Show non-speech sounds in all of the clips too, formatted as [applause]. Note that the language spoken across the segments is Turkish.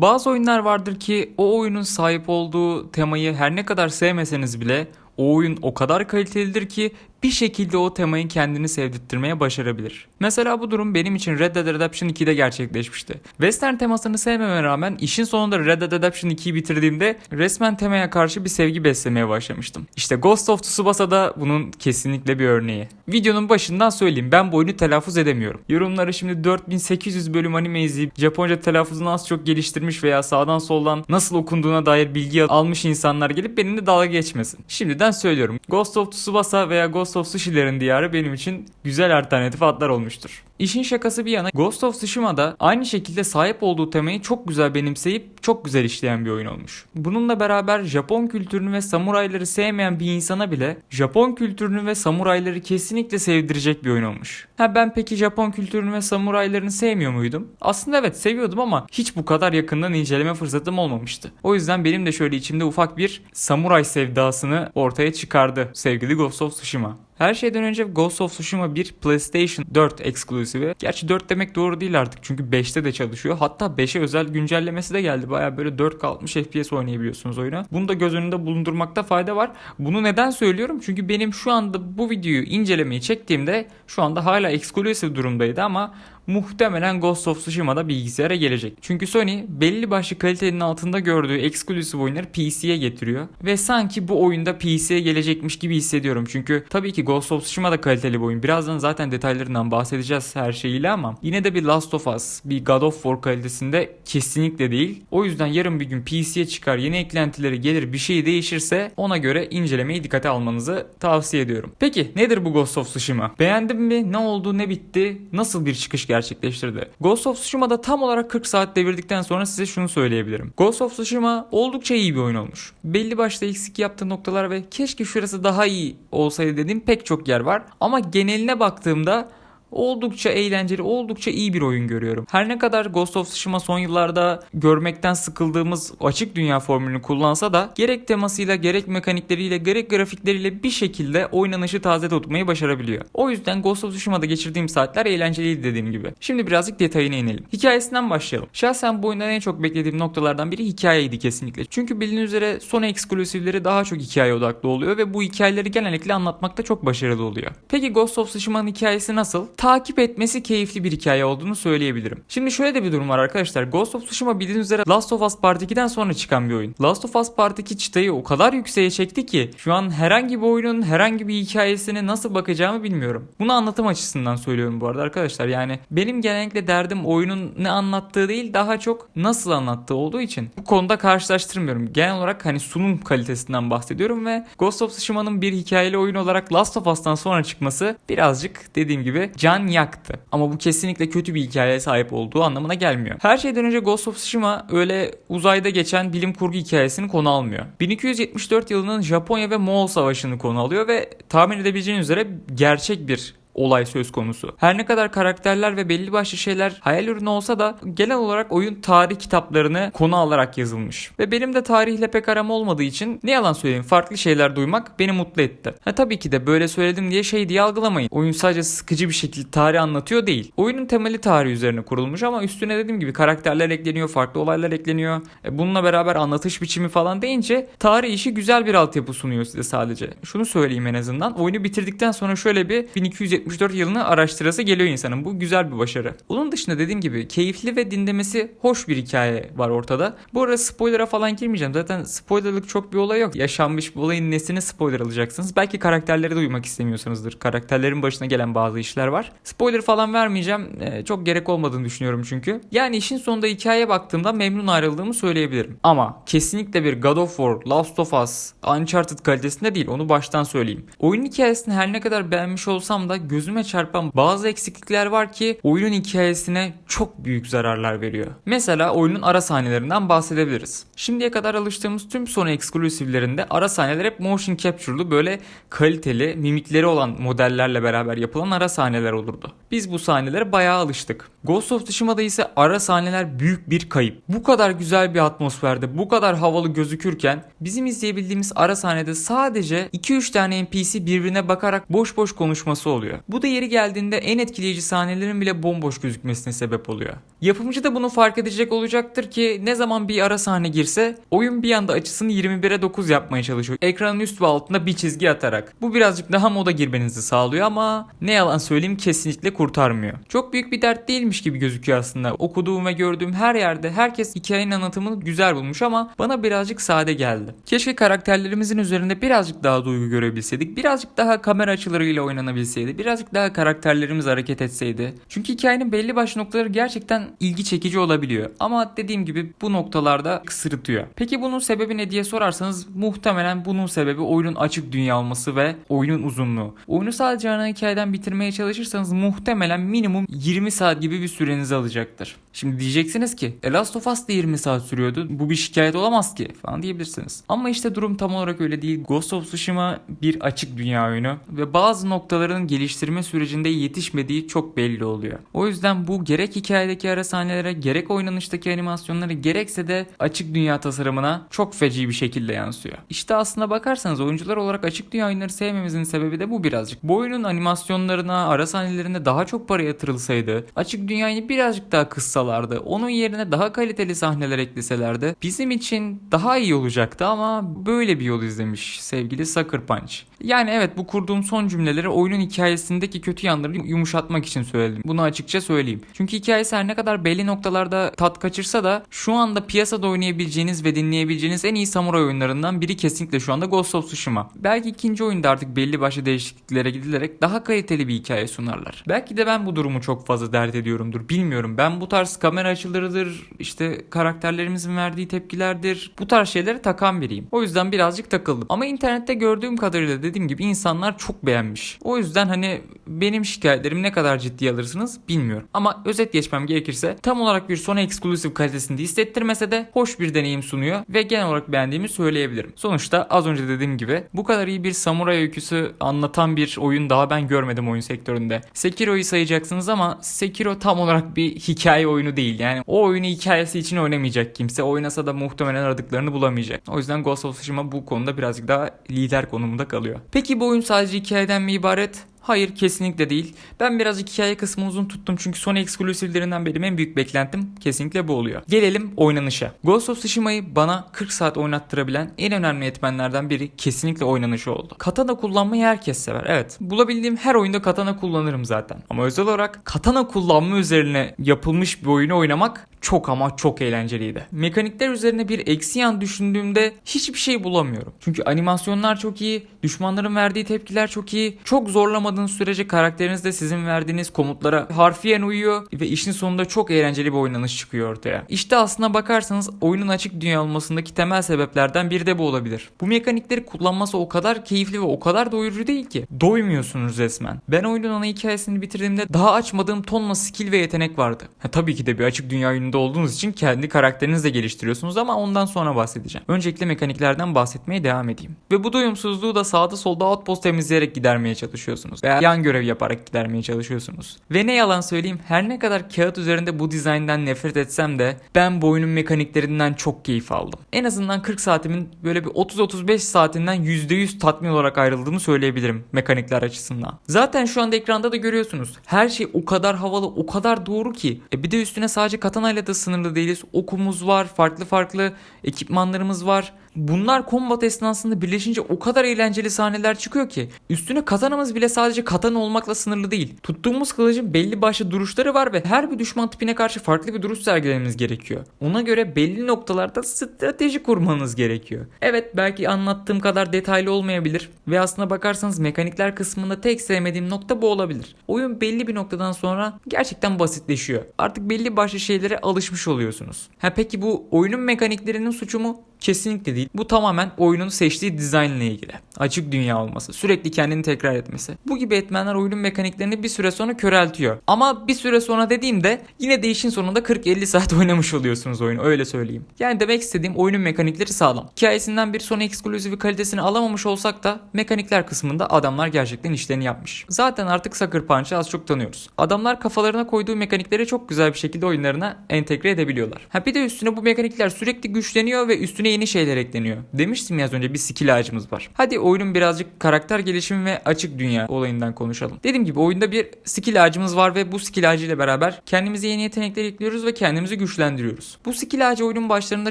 Bazı oyunlar vardır ki o oyunun sahip olduğu temayı her ne kadar sevmeseniz bile o oyun o kadar kalitelidir ki bir şekilde o temayı kendini sevdirtmeye başarabilir. Mesela bu durum benim için Red Dead Redemption 2'de gerçekleşmişti. Western temasını sevmeme rağmen işin sonunda Red Dead Redemption 2'yi bitirdiğimde resmen temaya karşı bir sevgi beslemeye başlamıştım. İşte Ghost of Tsubasa da bunun kesinlikle bir örneği. Videonun başından söyleyeyim ben bu oyunu telaffuz edemiyorum. Yorumları şimdi 4800 bölüm anime izleyip Japonca telaffuzunu az çok geliştirmiş veya sağdan soldan nasıl okunduğuna dair bilgi almış insanlar gelip benimle dalga geçmesin. Şimdiden söylüyorum. Ghost of Tsubasa veya Ghost of Tsushi'lerin diyarı benim için güzel alternatif adlar olmuştur. İşin şakası bir yana Ghost of Tsushima'da aynı şekilde sahip olduğu temayı çok güzel benimseyip çok güzel işleyen bir oyun olmuş. Bununla beraber Japon kültürünü ve samurayları sevmeyen bir insana bile Japon kültürünü ve samurayları kesinlikle sevdirecek bir oyun olmuş. Ha ben peki Japon kültürünü ve samuraylarını sevmiyor muydum? Aslında evet seviyordum ama hiç bu kadar yakından inceleme fırsatım olmamıştı. O yüzden benim de şöyle içimde ufak bir samuray sevdasını ortaya çıkardı sevgili Ghost of Tsushima. Her şeyden önce Ghost of Tsushima bir PlayStation 4 eksklusivi. Gerçi 4 demek doğru değil artık çünkü 5'te de çalışıyor. Hatta 5'e özel güncellemesi de geldi. Baya böyle 4 60 FPS oynayabiliyorsunuz oyunu. Bunu da göz önünde bulundurmakta fayda var. Bunu neden söylüyorum? Çünkü benim şu anda bu videoyu incelemeyi çektiğimde şu anda hala eksklusif durumdaydı ama muhtemelen Ghost of Tsushima'da bilgisayara gelecek. Çünkü Sony belli başlı kalitenin altında gördüğü eksklusif oyunları PC'ye getiriyor. Ve sanki bu oyunda PC'ye gelecekmiş gibi hissediyorum. Çünkü tabii ki Ghost of Tsushima da kaliteli bir oyun. Birazdan zaten detaylarından bahsedeceğiz her şeyiyle ama yine de bir Last of Us, bir God of War kalitesinde kesinlikle değil. O yüzden yarın bir gün PC'ye çıkar, yeni eklentileri gelir, bir şey değişirse ona göre incelemeyi dikkate almanızı tavsiye ediyorum. Peki nedir bu Ghost of Tsushima? Beğendim mi? Ne oldu? Ne bitti? Nasıl bir çıkış gerçekleştirdi? Ghost of Tsushima'da tam olarak 40 saat devirdikten sonra size şunu söyleyebilirim. Ghost of Tsushima oldukça iyi bir oyun olmuş. Belli başta eksik yaptığı noktalar ve keşke şurası daha iyi olsaydı dediğim pek çok yer var. Ama geneline baktığımda oldukça eğlenceli, oldukça iyi bir oyun görüyorum. Her ne kadar Ghost of Tsushima son yıllarda görmekten sıkıldığımız açık dünya formülünü kullansa da gerek temasıyla, gerek mekanikleriyle, gerek grafikleriyle bir şekilde oynanışı taze tutmayı başarabiliyor. O yüzden Ghost of Tsushima'da geçirdiğim saatler eğlenceliydi dediğim gibi. Şimdi birazcık detayına inelim. Hikayesinden başlayalım. Şahsen bu oyundan en çok beklediğim noktalardan biri hikayeydi kesinlikle. Çünkü bildiğiniz üzere Sony eksklusivleri daha çok hikaye odaklı oluyor ve bu hikayeleri genellikle anlatmakta çok başarılı oluyor. Peki Ghost of Tsushima'nın hikayesi nasıl? Takip etmesi keyifli bir hikaye olduğunu söyleyebilirim. Şimdi şöyle de bir durum var arkadaşlar. Ghost of Tsushima bildiğiniz üzere Last of Us Part 2'den sonra çıkan bir oyun. Last of Us Part 2 çıtayı o kadar yükseğe çekti ki şu an herhangi bir oyunun herhangi bir hikayesine nasıl bakacağımı bilmiyorum. Bunu anlatım açısından söylüyorum bu arada arkadaşlar. Yani benim genellikle derdim oyunun ne anlattığı değil daha çok nasıl anlattığı olduğu için bu konuda karşılaştırmıyorum. Genel olarak hani sunum kalitesinden bahsediyorum ve Ghost of Tsushima'nın bir hikayeli oyun olarak Last of Us'tan sonra çıkması birazcık dediğim gibi can yaktı. Ama bu kesinlikle kötü bir hikayeye sahip olduğu anlamına gelmiyor. Her şeyden önce Ghost of Tsushima öyle uzayda geçen bilim kurgu hikayesini konu almıyor. 1274 yılının Japonya ve Moğol Savaşı'nı konu alıyor ve tahmin edebileceğiniz üzere gerçek bir olay söz konusu. Her ne kadar karakterler ve belli başlı şeyler hayal ürünü olsa da genel olarak oyun tarih kitaplarını konu alarak yazılmış. Ve benim de tarihle pek aram olmadığı için ne yalan söyleyeyim farklı şeyler duymak beni mutlu etti. Ha tabii ki de böyle söyledim diye şey diye algılamayın. Oyun sadece sıkıcı bir şekilde tarih anlatıyor değil. Oyunun temeli tarih üzerine kurulmuş ama üstüne dediğim gibi karakterler ekleniyor, farklı olaylar ekleniyor. E bununla beraber anlatış biçimi falan deyince tarih işi güzel bir altyapı sunuyor size sadece. Şunu söyleyeyim en azından. Oyunu bitirdikten sonra şöyle bir 1270 1974 yılını araştırası geliyor insanın. Bu güzel bir başarı. Onun dışında dediğim gibi keyifli ve dinlemesi hoş bir hikaye var ortada. Bu arada spoiler'a falan girmeyeceğim. Zaten spoilerlık çok bir olay yok. Yaşanmış bir olayın nesini spoiler alacaksınız. Belki karakterleri duymak istemiyorsanızdır. Karakterlerin başına gelen bazı işler var. Spoiler falan vermeyeceğim. Ee, çok gerek olmadığını düşünüyorum çünkü. Yani işin sonunda hikayeye baktığımda memnun ayrıldığımı söyleyebilirim. Ama kesinlikle bir God of War, Last of Us, Uncharted kalitesinde değil. Onu baştan söyleyeyim. Oyunun hikayesini her ne kadar beğenmiş olsam da gözüme çarpan bazı eksiklikler var ki oyunun hikayesine çok büyük zararlar veriyor. Mesela oyunun ara sahnelerinden bahsedebiliriz. Şimdiye kadar alıştığımız tüm Sony eksklusivlerinde ara sahneler hep motion capture'lu böyle kaliteli mimikleri olan modellerle beraber yapılan ara sahneler olurdu. Biz bu sahnelere bayağı alıştık. Ghost of Tsushima'da ise ara sahneler büyük bir kayıp. Bu kadar güzel bir atmosferde, bu kadar havalı gözükürken bizim izleyebildiğimiz ara sahnede sadece 2-3 tane NPC birbirine bakarak boş boş konuşması oluyor. Bu da yeri geldiğinde en etkileyici sahnelerin bile bomboş gözükmesine sebep oluyor. Yapımcı da bunu fark edecek olacaktır ki ne zaman bir ara sahne girse oyun bir anda açısını 21'e 9 yapmaya çalışıyor. Ekranın üst ve altında bir çizgi atarak. Bu birazcık daha moda girmenizi sağlıyor ama ne yalan söyleyeyim kesinlikle kurtarmıyor. Çok büyük bir dert değilmiş gibi gözüküyor aslında. Okuduğum ve gördüğüm her yerde herkes hikayenin anlatımını güzel bulmuş ama bana birazcık sade geldi. Keşke karakterlerimizin üzerinde birazcık daha duygu görebilseydik. Birazcık daha kamera açılarıyla oynanabilseydi. Birazcık daha karakterlerimiz hareket etseydi. Çünkü hikayenin belli başlı noktaları gerçekten ilgi çekici olabiliyor. Ama dediğim gibi bu noktalarda kısırıtıyor. Peki bunun sebebi ne diye sorarsanız muhtemelen bunun sebebi oyunun açık dünya olması ve oyunun uzunluğu. Oyunu sadece ana hikayeden bitirmeye çalışırsanız muhtemelen minimum 20 saat gibi bir sürenizi alacaktır. Şimdi diyeceksiniz ki "E, Last of Us da 20 saat sürüyordu. Bu bir şikayet olamaz ki falan diyebilirsiniz. Ama işte durum tam olarak öyle değil. Ghost of Tsushima bir açık dünya oyunu ve bazı noktaların geliştirme sürecinde yetişmediği çok belli oluyor. O yüzden bu gerek hikayedeki ara sahnelere, gerek oynanıştaki animasyonlara, gerekse de açık dünya tasarımına çok feci bir şekilde yansıyor. İşte aslında bakarsanız oyuncular olarak açık dünya oyunları sevmemizin sebebi de bu birazcık. Bu oyunun animasyonlarına, ara sahnelerine daha çok para yatırılsaydı, açık dünyayı birazcık daha kıssalardı, onun yerine daha kaliteli sahneler ekleselerdi bizim için daha iyi olacaktı ama böyle bir yol izlemiş sevgili Sucker Punch. Yani evet bu kurduğum son cümleleri oyunun hikayesindeki kötü yanları yumuşatmak için söyledim. Bunu açıkça söyleyeyim. Çünkü hikayesi her ne kadar belli noktalarda tat kaçırsa da şu anda piyasada oynayabileceğiniz ve dinleyebileceğiniz en iyi samuray oyunlarından biri kesinlikle şu anda Ghost of Tsushima. Belki ikinci oyunda artık belli başlı değişikliklere gidilerek daha kaliteli bir hikaye sunarlar. Belki de ben bu durumu çok fazla dert ediyorumdur. Bilmiyorum. Ben bu tarz kamera açılarıdır, işte karakterlerimizin verdiği tepkilerdir. Bu tarz şeylere takan biriyim. O yüzden birazcık takıldım. Ama internette gördüğüm kadarıyla dediğim gibi insanlar çok beğenmiş. O yüzden hani benim şikayetlerimi ne kadar ciddiye alırsınız bilmiyorum. Ama özet geçmem gerekirse tam olarak bir Sony Exclusive kalitesinde hissettirmese de hoş bir deneyim sunuyor ve genel olarak beğendiğimi söyleyebilirim. Sonuçta az önce dediğim gibi bu kadar iyi bir samuray öyküsü anlatan bir oyun daha ben görmedim oyun sektöründe. Sekiro'yu sayacaksınız ama Sekiro tam olarak bir hikaye oyunu değil. Yani o oyunu hikayesi için oynamayacak kimse. Oynasa da muhtemelen aradıklarını bulamayacak. O yüzden Ghost of Tsushima bu konuda birazcık daha lider konumunda kalıyor. Peki bu oyun sadece hikayeden mi ibaret? Hayır kesinlikle değil. Ben birazcık hikaye kısmını uzun tuttum çünkü Sony eksklusivlerinden benim en büyük beklentim kesinlikle bu oluyor. Gelelim oynanışa. Ghost of Tsushima'yı bana 40 saat oynattırabilen en önemli etmenlerden biri kesinlikle oynanışı oldu. Katana kullanmayı herkes sever. Evet. Bulabildiğim her oyunda katana kullanırım zaten. Ama özel olarak katana kullanma üzerine yapılmış bir oyunu oynamak çok ama çok eğlenceliydi. Mekanikler üzerine bir eksi yan düşündüğümde hiçbir şey bulamıyorum. Çünkü animasyonlar çok iyi, düşmanların verdiği tepkiler çok iyi. Çok zorlamadığınız sürece karakteriniz de sizin verdiğiniz komutlara harfiyen uyuyor ve işin sonunda çok eğlenceli bir oynanış çıkıyor ortaya. İşte aslına bakarsanız oyunun açık dünya olmasındaki temel sebeplerden biri de bu olabilir. Bu mekanikleri kullanması o kadar keyifli ve o kadar doyurucu değil ki. Doymuyorsunuz resmen. Ben oyunun ana hikayesini bitirdiğimde daha açmadığım tonla skill ve yetenek vardı. Ha, tabii ki de bir açık dünya oyununda olduğunuz için kendi karakterinizi de geliştiriyorsunuz ama ondan sonra bahsedeceğim. Öncelikle mekaniklerden bahsetmeye devam edeyim. Ve bu doyumsuzluğu da sağda solda outpost temizleyerek gidermeye çalışıyorsunuz. Veya yan görev yaparak gidermeye çalışıyorsunuz. Ve ne yalan söyleyeyim her ne kadar kağıt üzerinde bu dizayndan nefret etsem de ben bu oyunun mekaniklerinden çok keyif aldım. En azından 40 saatimin böyle bir 30-35 saatinden %100 tatmin olarak ayrıldığımı söyleyebilirim mekanikler açısından. Zaten şu anda ekranda da görüyorsunuz. Her şey o kadar havalı, o kadar doğru ki. E bir de üstüne sadece da sınırlı değiliz. Okumuz var, farklı farklı ekipmanlarımız var. Bunlar kombat esnasında birleşince o kadar eğlenceli sahneler çıkıyor ki. Üstüne katanamız bile sadece katana olmakla sınırlı değil. Tuttuğumuz kılıcın belli başlı duruşları var ve her bir düşman tipine karşı farklı bir duruş sergilememiz gerekiyor. Ona göre belli noktalarda strateji kurmanız gerekiyor. Evet belki anlattığım kadar detaylı olmayabilir ve aslına bakarsanız mekanikler kısmında tek sevmediğim nokta bu olabilir. Oyun belli bir noktadan sonra gerçekten basitleşiyor. Artık belli başlı şeylere alışmış oluyorsunuz. Ha peki bu oyunun mekaniklerinin suçu mu? Kesinlikle değil. Bu tamamen oyunun seçtiği dizaynla ilgili. Açık dünya olması, sürekli kendini tekrar etmesi. Bu gibi etmenler oyunun mekaniklerini bir süre sonra köreltiyor. Ama bir süre sonra dediğimde yine de işin sonunda 40-50 saat [laughs] oynamış oluyorsunuz oyunu öyle söyleyeyim. Yani demek istediğim oyunun mekanikleri sağlam. Hikayesinden bir Sony ekskluzivi kalitesini alamamış olsak da mekanikler kısmında adamlar gerçekten işlerini yapmış. Zaten artık Sucker Punch'ı az çok tanıyoruz. Adamlar kafalarına koyduğu mekanikleri çok güzel bir şekilde oyunlarına entegre edebiliyorlar. Ha bir de üstüne bu mekanikler sürekli güçleniyor ve üstüne yeni şeyler ekleniyor. Demiştim ya az önce bir skill ağacımız var. Hadi oyunun birazcık karakter gelişimi ve açık dünya olayından konuşalım. Dediğim gibi oyunda bir skill ağacımız var ve bu skill ağacıyla beraber kendimize yeni yetenekler ekliyoruz ve kendimizi güçlendiriyoruz. Bu skill ağacı oyunun başlarında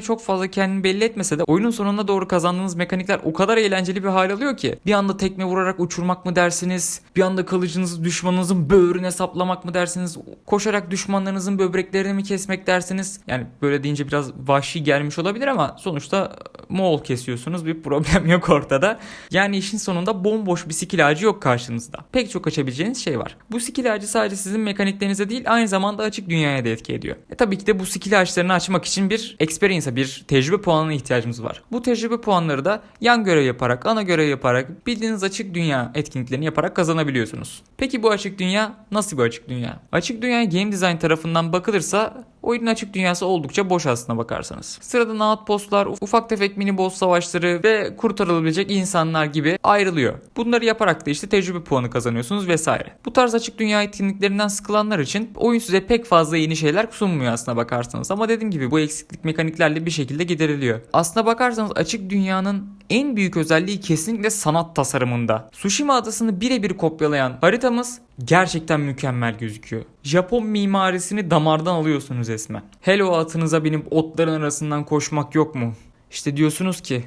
çok fazla kendini belli etmese de oyunun sonuna doğru kazandığınız mekanikler o kadar eğlenceli bir hal alıyor ki bir anda tekme vurarak uçurmak mı dersiniz? Bir anda kılıcınızı düşmanınızın böğrüne saplamak mı dersiniz? Koşarak düşmanlarınızın böbreklerini mi kesmek dersiniz? Yani böyle deyince biraz vahşi gelmiş olabilir ama sonuçta Moğol kesiyorsunuz bir problem [laughs] yok ortada. Yani işin sonunda bomboş bir skill ağacı yok karşınızda. Pek çok açabileceğiniz şey var. Bu skill ağacı sadece sizin mekaniklerinize değil aynı zamanda açık dünyaya da etki ediyor. E tabii ki de bu skill ağaçlarını açmak için bir experience'a bir tecrübe puanına ihtiyacımız var. Bu tecrübe puanları da yan görev yaparak, ana görev yaparak, bildiğiniz açık dünya etkinliklerini yaparak kazanabiliyorsunuz. Peki bu açık dünya nasıl bir açık dünya? Açık dünya game design tarafından bakılırsa Oyunun açık dünyası oldukça boş aslına bakarsanız. Sıradan outpostlar, ufak tefek mini boss savaşları ve kurtarılabilecek insanlar gibi ayrılıyor. Bunları yaparak da işte tecrübe puanı kazanıyorsunuz vesaire. Bu tarz açık dünya etkinliklerinden sıkılanlar için oyun size pek fazla yeni şeyler sunmuyor aslına bakarsanız. Ama dediğim gibi bu eksiklik mekaniklerle bir şekilde gideriliyor. Aslına bakarsanız açık dünyanın en büyük özelliği kesinlikle sanat tasarımında. Tsushima adasını birebir kopyalayan haritamız gerçekten mükemmel gözüküyor. Japon mimarisini damardan alıyorsunuz resmen. Hele o atınıza binip otların arasından koşmak yok mu? İşte diyorsunuz ki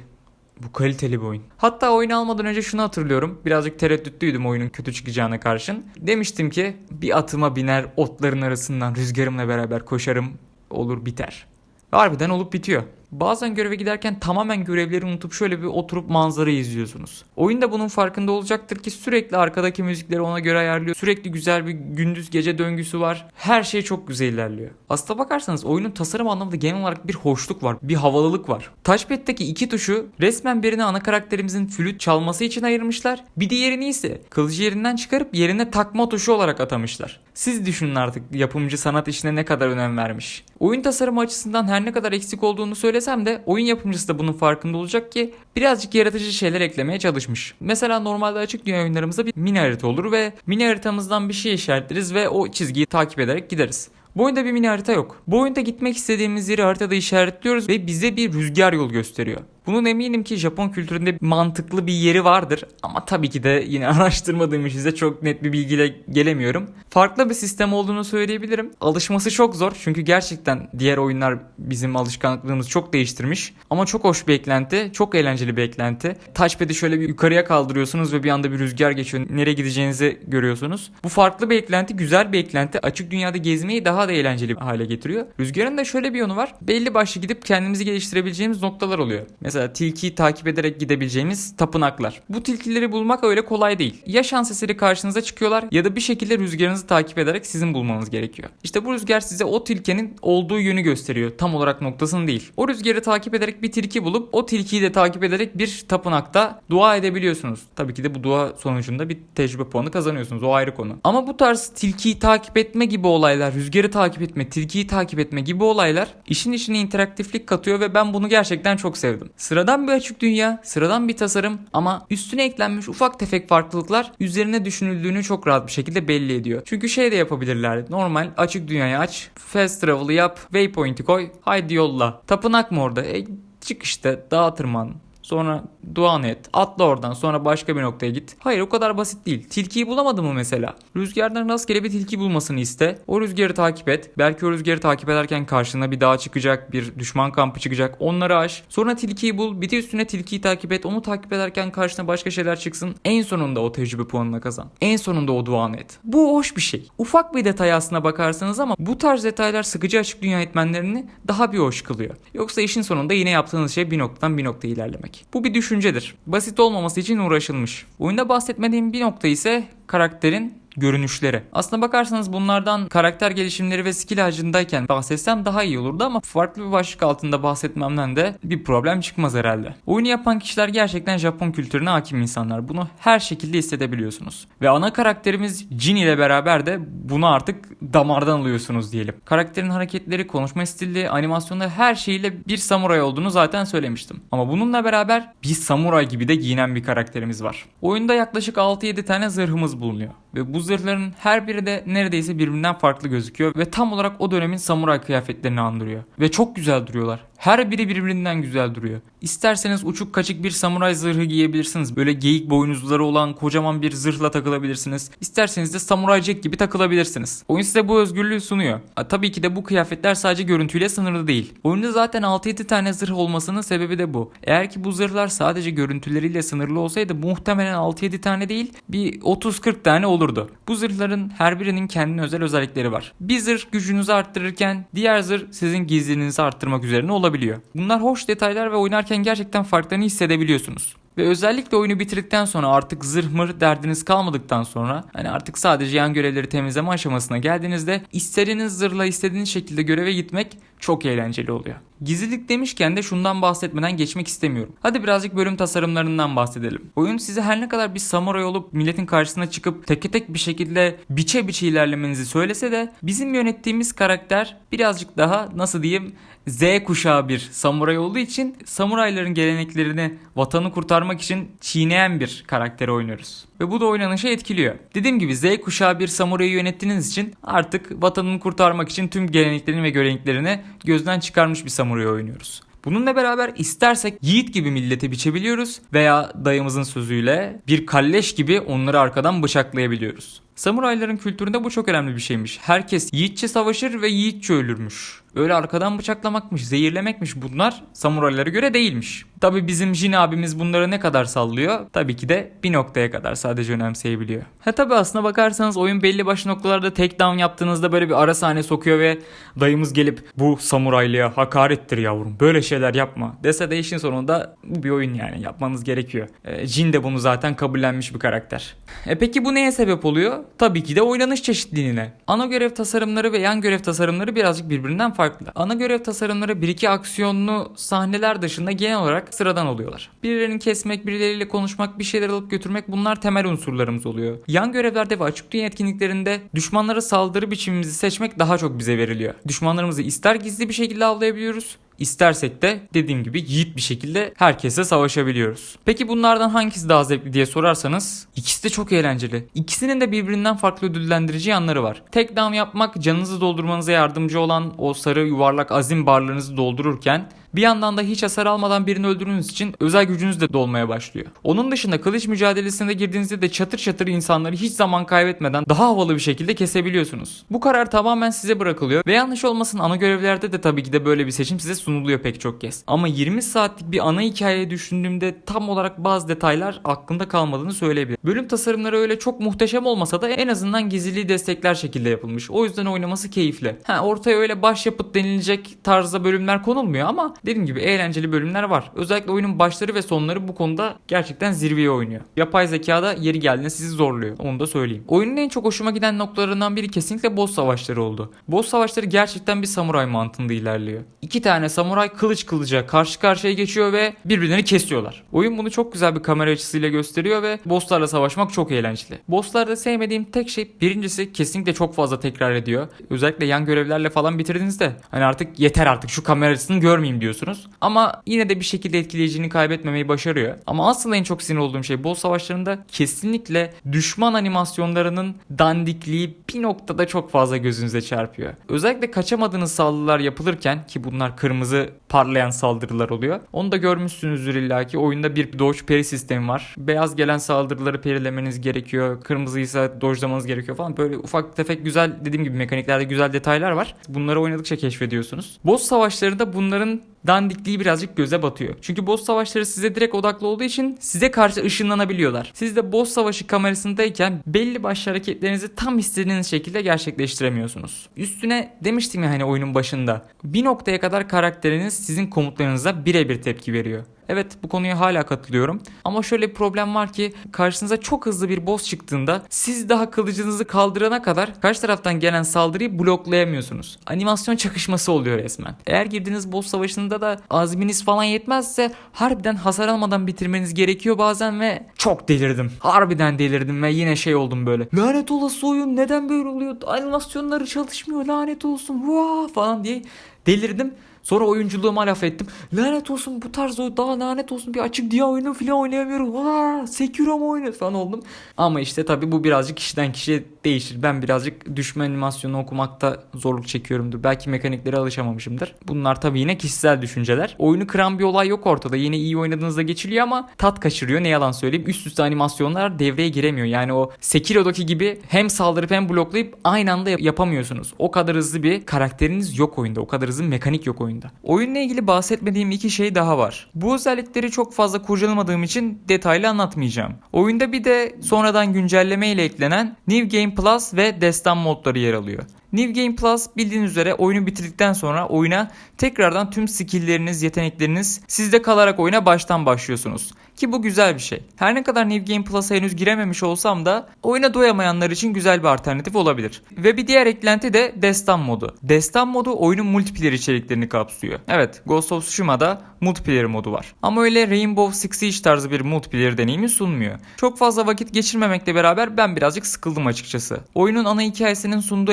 bu kaliteli bir oyun. Hatta oyunu almadan önce şunu hatırlıyorum. Birazcık tereddütlüydüm oyunun kötü çıkacağına karşın. Demiştim ki bir atıma biner otların arasından rüzgarımla beraber koşarım olur biter. Harbiden olup bitiyor. Bazen göreve giderken tamamen görevleri unutup şöyle bir oturup manzarayı izliyorsunuz. Oyun da bunun farkında olacaktır ki sürekli arkadaki müzikleri ona göre ayarlıyor. Sürekli güzel bir gündüz gece döngüsü var. Her şey çok güzel ilerliyor. Aslına bakarsanız oyunun tasarım anlamında genel olarak bir hoşluk var. Bir havalılık var. Touchpad'deki iki tuşu resmen birini ana karakterimizin flüt çalması için ayırmışlar. Bir diğerini ise kılıcı yerinden çıkarıp yerine takma tuşu olarak atamışlar. Siz düşünün artık yapımcı sanat işine ne kadar önem vermiş. Oyun tasarımı açısından her ne kadar eksik olduğunu söylesem de oyun yapımcısı da bunun farkında olacak ki birazcık yaratıcı şeyler eklemeye çalışmış. Mesela normalde açık dünya oyunlarımızda bir mini harita olur ve mini haritamızdan bir şey işaretleriz ve o çizgiyi takip ederek gideriz. Bu oyunda bir mini harita yok. Bu oyunda gitmek istediğimiz yeri haritada işaretliyoruz ve bize bir rüzgar yol gösteriyor. Bunun eminim ki Japon kültüründe mantıklı bir yeri vardır ama tabii ki de yine [laughs] araştırmadığım için size çok net bir bilgiyle gelemiyorum. Farklı bir sistem olduğunu söyleyebilirim. Alışması çok zor çünkü gerçekten diğer oyunlar bizim alışkanlıklarımızı çok değiştirmiş. Ama çok hoş bir eklenti, çok eğlenceli bir eklenti. Touchpad'i şöyle bir yukarıya kaldırıyorsunuz ve bir anda bir rüzgar geçiyor. Nereye gideceğinizi görüyorsunuz. Bu farklı bir eklenti, güzel bir eklenti. Açık dünyada gezmeyi daha da eğlenceli hale getiriyor. Rüzgarın da şöyle bir yönü var. Belli başlı gidip kendimizi geliştirebileceğimiz noktalar oluyor. Mesela tilkiyi takip ederek gidebileceğimiz tapınaklar. Bu tilkileri bulmak öyle kolay değil. Ya şans eseri karşınıza çıkıyorlar ya da bir şekilde rüzgarınızı takip ederek sizin bulmanız gerekiyor. İşte bu rüzgar size o tilkenin olduğu yönü gösteriyor. Tam olarak noktasını değil. O rüzgarı takip ederek bir tilki bulup o tilkiyi de takip ederek bir tapınakta dua edebiliyorsunuz. Tabii ki de bu dua sonucunda bir tecrübe puanı kazanıyorsunuz. O ayrı konu. Ama bu tarz tilkiyi takip etme gibi olaylar, rüzgarı takip etme, tilkiyi takip etme gibi olaylar işin içine interaktiflik katıyor ve ben bunu gerçekten çok sevdim. Sıradan bir açık dünya, sıradan bir tasarım ama üstüne eklenmiş ufak tefek farklılıklar üzerine düşünüldüğünü çok rahat bir şekilde belli ediyor. Çünkü şey de yapabilirler. Normal açık dünyayı aç, fast travel'ı yap, waypoint'i koy, haydi yolla. Tapınak mı orada? E, çık işte, dağa tırman. Sonra dua et. Atla oradan sonra başka bir noktaya git. Hayır o kadar basit değil. Tilkiyi bulamadın mı mesela? Rüzgardan rastgele bir tilki bulmasını iste. O rüzgarı takip et. Belki o rüzgarı takip ederken karşına bir dağ çıkacak. Bir düşman kampı çıkacak. Onları aş. Sonra tilkiyi bul. Bir de üstüne tilkiyi takip et. Onu takip ederken karşına başka şeyler çıksın. En sonunda o tecrübe puanını kazan. En sonunda o dua et. Bu hoş bir şey. Ufak bir detay aslına bakarsanız ama bu tarz detaylar sıkıcı açık dünya etmenlerini daha bir hoş kılıyor. Yoksa işin sonunda yine yaptığınız şey bir noktadan bir noktaya ilerlemek. Bu bir düşüncedir. Basit olmaması için uğraşılmış. Oyunda bahsetmediğim bir nokta ise karakterin görünüşleri. Aslına bakarsanız bunlardan karakter gelişimleri ve skill ağacındayken bahsetsem daha iyi olurdu ama farklı bir başlık altında bahsetmemden de bir problem çıkmaz herhalde. Oyunu yapan kişiler gerçekten Japon kültürüne hakim insanlar. Bunu her şekilde hissedebiliyorsunuz. Ve ana karakterimiz Jin ile beraber de bunu artık damardan alıyorsunuz diyelim. Karakterin hareketleri, konuşma stili, animasyonda her şeyiyle bir samuray olduğunu zaten söylemiştim. Ama bununla beraber bir samuray gibi de giyinen bir karakterimiz var. Oyunda yaklaşık 6-7 tane zırhımız bulunuyor. Ve bu zırhların her biri de neredeyse birbirinden farklı gözüküyor ve tam olarak o dönemin samuray kıyafetlerini andırıyor. Ve çok güzel duruyorlar. Her biri birbirinden güzel duruyor. İsterseniz uçuk kaçık bir samuray zırhı giyebilirsiniz. Böyle geyik boynuzları olan kocaman bir zırhla takılabilirsiniz. İsterseniz de samuray jack gibi takılabilirsiniz. Oyun size bu özgürlüğü sunuyor. Ha, tabii ki de bu kıyafetler sadece görüntüyle sınırlı değil. Oyunda zaten 6-7 tane zırh olmasının sebebi de bu. Eğer ki bu zırhlar sadece görüntüleriyle sınırlı olsaydı muhtemelen 6-7 tane değil bir 30-40 tane olurdu. Bu zırhların her birinin kendine özel özellikleri var. Bir zırh gücünüzü arttırırken diğer zırh sizin gizliliğinizi arttırmak üzerine olabiliyor. Bunlar hoş detaylar ve oynarken gerçekten farklarını hissedebiliyorsunuz. Ve özellikle oyunu bitirdikten sonra artık zırh mır derdiniz kalmadıktan sonra hani artık sadece yan görevleri temizleme aşamasına geldiğinizde istediğiniz zırhla istediğiniz şekilde göreve gitmek çok eğlenceli oluyor. Gizlilik demişken de şundan bahsetmeden geçmek istemiyorum. Hadi birazcık bölüm tasarımlarından bahsedelim. Oyun size her ne kadar bir samuray olup milletin karşısına çıkıp teke tek bir şekilde biçe biçe ilerlemenizi söylese de bizim yönettiğimiz karakter birazcık daha nasıl diyeyim Z kuşağı bir samuray olduğu için samurayların geleneklerini vatanı kurtarmak için çiğneyen bir karakteri oynuyoruz. Ve bu da oynanışı etkiliyor. Dediğim gibi Z kuşağı bir samurayı yönettiğiniz için artık vatanını kurtarmak için tüm geleneklerini ve göreneklerini gözden çıkarmış bir samuray oynuyoruz. Bununla beraber istersek yiğit gibi milleti biçebiliyoruz veya dayımızın sözüyle bir kalleş gibi onları arkadan bıçaklayabiliyoruz. Samurayların kültüründe bu çok önemli bir şeymiş. Herkes yiğitçe savaşır ve yiğitçe ölürmüş. Öyle arkadan bıçaklamakmış, zehirlemekmiş bunlar samuraylara göre değilmiş. Tabi bizim Jin abimiz bunları ne kadar sallıyor? Tabii ki de bir noktaya kadar sadece önemseyebiliyor. Ha tabi aslına bakarsanız oyun belli başlı noktalarda takedown yaptığınızda böyle bir ara sahne sokuyor ve dayımız gelip bu samuraylıya hakarettir yavrum böyle şeyler yapma dese de işin sonunda bu bir oyun yani yapmanız gerekiyor. Ee, Jin de bunu zaten kabullenmiş bir karakter. E peki bu neye sebep oluyor? Tabii ki de oynanış çeşitliliğine. Ana görev tasarımları ve yan görev tasarımları birazcık birbirinden farklı. Ana görev tasarımları bir iki aksiyonlu sahneler dışında genel olarak sıradan oluyorlar. Birilerini kesmek, birileriyle konuşmak, bir şeyler alıp götürmek bunlar temel unsurlarımız oluyor. Yan görevlerde ve açık dünya etkinliklerinde düşmanlara saldırı biçimimizi seçmek daha çok bize veriliyor. Düşmanlarımızı ister gizli bir şekilde avlayabiliyoruz, İstersek de dediğim gibi yiğit bir şekilde herkese savaşabiliyoruz. Peki bunlardan hangisi daha zevkli diye sorarsanız ikisi de çok eğlenceli. İkisinin de birbirinden farklı ödüllendirici yanları var. Tek down yapmak canınızı doldurmanıza yardımcı olan o sarı yuvarlak azim barlarınızı doldururken bir yandan da hiç hasar almadan birini öldürdüğünüz için özel gücünüz de dolmaya başlıyor. Onun dışında kılıç mücadelesine girdiğinizde de çatır çatır insanları hiç zaman kaybetmeden daha havalı bir şekilde kesebiliyorsunuz. Bu karar tamamen size bırakılıyor ve yanlış olmasın ana görevlerde de tabii ki de böyle bir seçim size sunuluyor pek çok kez. Ama 20 saatlik bir ana hikayeye düşündüğümde tam olarak bazı detaylar aklımda kalmadığını söyleyebilirim. Bölüm tasarımları öyle çok muhteşem olmasa da en azından gizliliği destekler şekilde yapılmış. O yüzden oynaması keyifli. Ha, ortaya öyle başyapıt denilecek tarzda bölümler konulmuyor ama dediğim gibi eğlenceli bölümler var. Özellikle oyunun başları ve sonları bu konuda gerçekten zirveye oynuyor. Yapay zekada yeri geldiğinde sizi zorluyor. Onu da söyleyeyim. Oyunun en çok hoşuma giden noktalarından biri kesinlikle boss savaşları oldu. Boss savaşları gerçekten bir samuray mantığında ilerliyor. İki tane samuray kılıç kılıca karşı karşıya geçiyor ve birbirlerini kesiyorlar. Oyun bunu çok güzel bir kamera açısıyla gösteriyor ve bosslarla savaşmak çok eğlenceli. Bosslarda sevmediğim tek şey birincisi kesinlikle çok fazla tekrar ediyor. Özellikle yan görevlerle falan bitirdiğinizde hani artık yeter artık şu kamera açısını görmeyeyim diyorsunuz. Ama yine de bir şekilde etkileyiciliğini kaybetmemeyi başarıyor. Ama aslında en çok sinir olduğum şey boss savaşlarında kesinlikle düşman animasyonlarının dandikliği bir noktada çok fazla gözünüze çarpıyor. Özellikle kaçamadığınız saldırılar yapılırken ki bunlar kırmızı parlayan saldırılar oluyor. Onu da görmüşsünüzdür illaki. Oyunda bir dodge peri sistemi var. Beyaz gelen saldırıları perilemeniz gerekiyor. Kırmızıysa dodge'lamanız gerekiyor falan. Böyle ufak tefek güzel dediğim gibi mekaniklerde güzel detaylar var. Bunları oynadıkça keşfediyorsunuz. Boss savaşları da bunların dandikliği birazcık göze batıyor. Çünkü boss savaşları size direkt odaklı olduğu için size karşı ışınlanabiliyorlar. Siz de boss savaşı kamerasındayken belli başlı hareketlerinizi tam istediğiniz şekilde gerçekleştiremiyorsunuz. Üstüne demiştim ya hani oyunun başında. Bir noktaya kadar karakteriniz sizin komutlarınıza birebir tepki veriyor. Evet bu konuya hala katılıyorum. Ama şöyle bir problem var ki karşınıza çok hızlı bir boss çıktığında siz daha kılıcınızı kaldırana kadar karşı taraftan gelen saldırıyı bloklayamıyorsunuz. Animasyon çakışması oluyor resmen. Eğer girdiğiniz boss savaşında da azminiz falan yetmezse harbiden hasar almadan bitirmeniz gerekiyor bazen ve çok delirdim. Harbiden delirdim ve yine şey oldum böyle. Lanet olası oyun neden böyle oluyor? Animasyonları çalışmıyor lanet olsun. Vaa falan diye delirdim. Sonra oyunculuğuma laf ettim. Lanet olsun bu tarz o daha lanet olsun bir açık diye oyunu falan oynayamıyorum. Aa, Sekiro mu oyunu falan oldum. Ama işte tabii bu birazcık kişiden kişiye değişir. Ben birazcık düşme animasyonu okumakta zorluk çekiyorumdur. Belki mekaniklere alışamamışımdır. Bunlar tabii yine kişisel düşünceler. Oyunu kıran bir olay yok ortada. Yine iyi oynadığınızda geçiliyor ama tat kaçırıyor. Ne yalan söyleyeyim. Üst üste animasyonlar devreye giremiyor. Yani o Sekiro'daki gibi hem saldırıp hem bloklayıp aynı anda yap- yapamıyorsunuz. O kadar hızlı bir karakteriniz yok oyunda. O kadar hızlı mekanik yok oyunda. Oyunla ilgili bahsetmediğim iki şey daha var. Bu özellikleri çok fazla kurcalamadığım için detaylı anlatmayacağım. Oyunda bir de sonradan güncelleme ile eklenen New Game Plus ve Destan modları yer alıyor. New Game Plus bildiğiniz üzere oyunu bitirdikten sonra oyuna tekrardan tüm skill'leriniz, yetenekleriniz sizde kalarak oyuna baştan başlıyorsunuz. Ki bu güzel bir şey. Her ne kadar New Game Plus'a henüz girememiş olsam da oyuna doyamayanlar için güzel bir alternatif olabilir. Ve bir diğer eklenti de Destan modu. Destan modu oyunun multiplayer içeriklerini kapsıyor. Evet Ghost of Tsushima'da multiplayer modu var. Ama öyle Rainbow Six Siege tarzı bir multiplayer deneyimi sunmuyor. Çok fazla vakit geçirmemekle beraber ben birazcık sıkıldım açıkçası. Oyunun ana hikayesinin sunduğu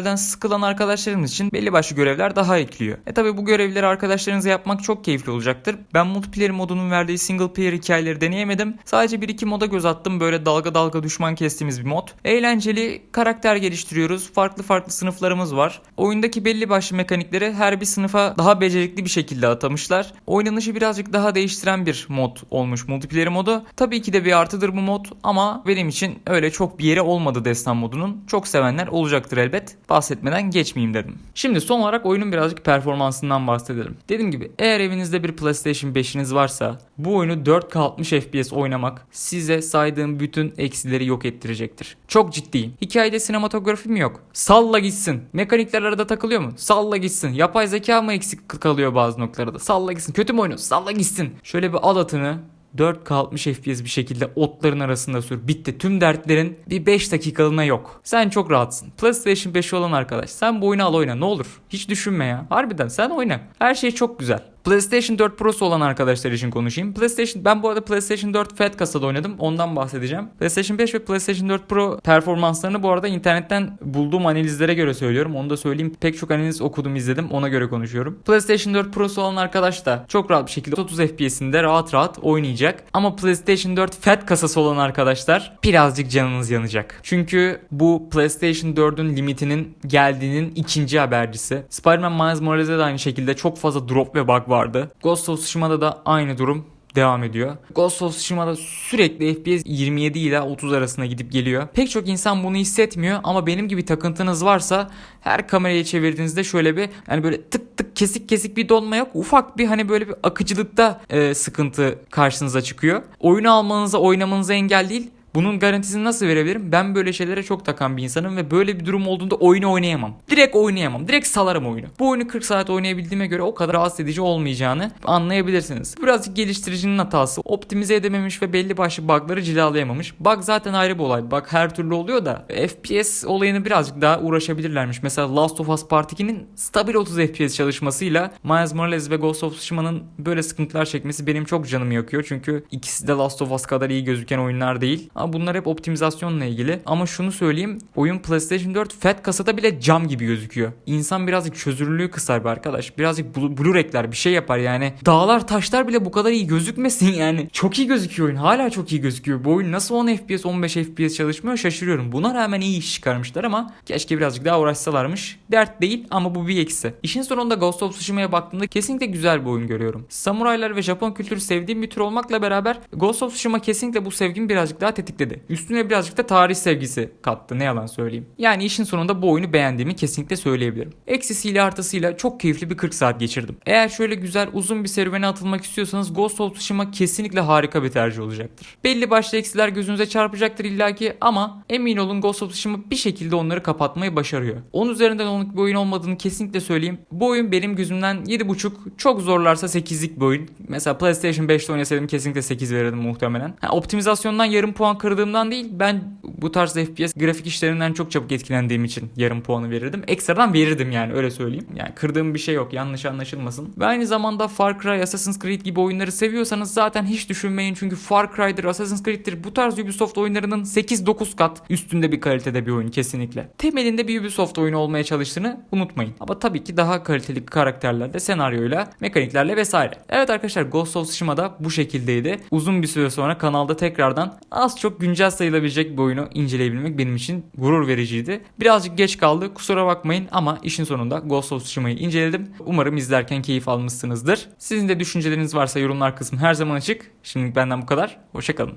etmenlerden sıkılan arkadaşlarımız için belli başlı görevler daha ekliyor. E tabi bu görevleri arkadaşlarınıza yapmak çok keyifli olacaktır. Ben multiplayer modunun verdiği single player hikayeleri deneyemedim. Sadece bir iki moda göz attım. Böyle dalga dalga düşman kestiğimiz bir mod. Eğlenceli karakter geliştiriyoruz. Farklı farklı sınıflarımız var. Oyundaki belli başlı mekanikleri her bir sınıfa daha becerikli bir şekilde atamışlar. Oynanışı birazcık daha değiştiren bir mod olmuş multiplayer modu. Tabii ki de bir artıdır bu mod ama benim için öyle çok bir yeri olmadı destan modunun. Çok sevenler olacaktır elbet. Bahsetmeden geçmeyeyim dedim. Şimdi son olarak oyunun birazcık performansından bahsedelim. Dediğim gibi eğer evinizde bir PlayStation 5'iniz varsa bu oyunu 4K 60 FPS oynamak size saydığım bütün eksileri yok ettirecektir. Çok ciddiyim. Hikayede sinematografi mi yok? Salla gitsin. Mekanikler arada takılıyor mu? Salla gitsin. Yapay zeka mı eksik kalıyor bazı noktalarda? Salla gitsin. Kötü mü oynuyor? Salla gitsin. Şöyle bir al atını 4K 60 FPS bir şekilde otların arasında sür. Bitti. Tüm dertlerin bir 5 dakikalığına yok. Sen çok rahatsın. PlayStation 5 olan arkadaş sen bu oyunu al oyna ne olur. Hiç düşünme ya. Harbiden sen oyna. Her şey çok güzel. PlayStation 4 Pro'su olan arkadaşlar için konuşayım. PlayStation ben bu arada PlayStation 4 Fat kasada oynadım. Ondan bahsedeceğim. PlayStation 5 ve PlayStation 4 Pro performanslarını bu arada internetten bulduğum analizlere göre söylüyorum. Onu da söyleyeyim. Pek çok analiz okudum, izledim. Ona göre konuşuyorum. PlayStation 4 Pro'su olan arkadaş da çok rahat bir şekilde 30 FPS'inde rahat rahat oynayacak. Ama PlayStation 4 Fat kasası olan arkadaşlar birazcık canınız yanacak. Çünkü bu PlayStation 4'ün limitinin geldiğinin ikinci habercisi. Spider-Man Miles Morales'e de aynı şekilde çok fazla drop ve bug vardı. Ghost of Tsushima'da da aynı durum devam ediyor. Ghost of Tsushima'da sürekli FPS 27 ile 30 arasında gidip geliyor. Pek çok insan bunu hissetmiyor ama benim gibi takıntınız varsa her kamerayı çevirdiğinizde şöyle bir hani böyle tık tık kesik kesik bir donma yok. Ufak bir hani böyle bir akıcılıkta e, sıkıntı karşınıza çıkıyor. Oyunu almanıza oynamanıza engel değil. Bunun garantisini nasıl verebilirim? Ben böyle şeylere çok takan bir insanım ve böyle bir durum olduğunda oyunu oynayamam. Direkt oynayamam. Direkt salarım oyunu. Bu oyunu 40 saat oynayabildiğime göre o kadar rahatsız edici olmayacağını anlayabilirsiniz. Birazcık geliştiricinin hatası. Optimize edememiş ve belli başlı bug'ları cilalayamamış. Bug zaten ayrı bir olay. Bug her türlü oluyor da FPS olayını birazcık daha uğraşabilirlermiş. Mesela Last of Us Part 2'nin stabil 30 FPS çalışmasıyla Miles Morales ve Ghost of Tsushima'nın böyle sıkıntılar çekmesi benim çok canımı yakıyor. Çünkü ikisi de Last of Us kadar iyi gözüken oyunlar değil. Ama bunlar hep optimizasyonla ilgili. Ama şunu söyleyeyim. Oyun PlayStation 4 fat kasada bile cam gibi gözüküyor. İnsan birazcık çözünürlüğü kısar be arkadaş. Birazcık blu- Blu-ray'ler bir şey yapar yani. Dağlar taşlar bile bu kadar iyi gözükmesin yani. Çok iyi gözüküyor oyun. Hala çok iyi gözüküyor. Bu oyun nasıl 10 FPS 15 FPS çalışmıyor şaşırıyorum. Buna rağmen iyi iş çıkarmışlar ama keşke birazcık daha uğraşsalarmış. Dert değil ama bu bir eksi. İşin sonunda Ghost of Tsushima'ya baktığımda kesinlikle güzel bir oyun görüyorum. Samuraylar ve Japon kültürü sevdiğim bir tür olmakla beraber Ghost of Tsushima kesinlikle bu sevgimi birazcık daha tetikledi. Üstüne birazcık da tarih sevgisi kattı ne yalan söyleyeyim. Yani işin sonunda bu oyunu beğendiğimi kesinlikle söyleyebilirim. Eksisiyle artısıyla çok keyifli bir 40 saat geçirdim. Eğer şöyle güzel uzun bir serüvene atılmak istiyorsanız Ghost of Tsushima kesinlikle harika bir tercih olacaktır. Belli başlı eksiler gözünüze çarpacaktır illaki ama emin olun Ghost of Tsushima bir şekilde onları kapatmayı başarıyor. 10 üzerinden 10'luk bir oyun olmadığını kesinlikle söyleyeyim. Bu oyun benim gözümden 7.5 çok zorlarsa 8'lik bir oyun. Mesela PlayStation 5'te oynasaydım kesinlikle 8 verirdim muhtemelen. Ha, optimizasyondan yarım puan kırdığımdan değil ben bu tarz FPS grafik işlerinden çok çabuk etkilendiğim için yarım puanı verirdim. Ekstradan verirdim yani öyle söyleyeyim. Yani kırdığım bir şey yok yanlış anlaşılmasın. Ve aynı zamanda Far Cry, Assassin's Creed gibi oyunları seviyorsanız zaten hiç düşünmeyin çünkü Far Cry'dir, Assassin's Creed'tir bu tarz Ubisoft oyunlarının 8-9 kat üstünde bir kalitede bir oyun kesinlikle. Temelinde bir Ubisoft oyunu olmaya çalıştığını unutmayın. Ama tabii ki daha kaliteli karakterlerle, senaryoyla, mekaniklerle vesaire. Evet arkadaşlar Ghost of Tsushima'da bu şekildeydi. Uzun bir süre sonra kanalda tekrardan az çok güncel sayılabilecek bir oyunu inceleyebilmek benim için gurur vericiydi. Birazcık geç kaldı kusura bakmayın ama işin sonunda Ghost of Tsushima'yı inceledim. Umarım izlerken keyif almışsınızdır. Sizin de düşünceleriniz varsa yorumlar kısmı her zaman açık. Şimdilik benden bu kadar. Hoşçakalın.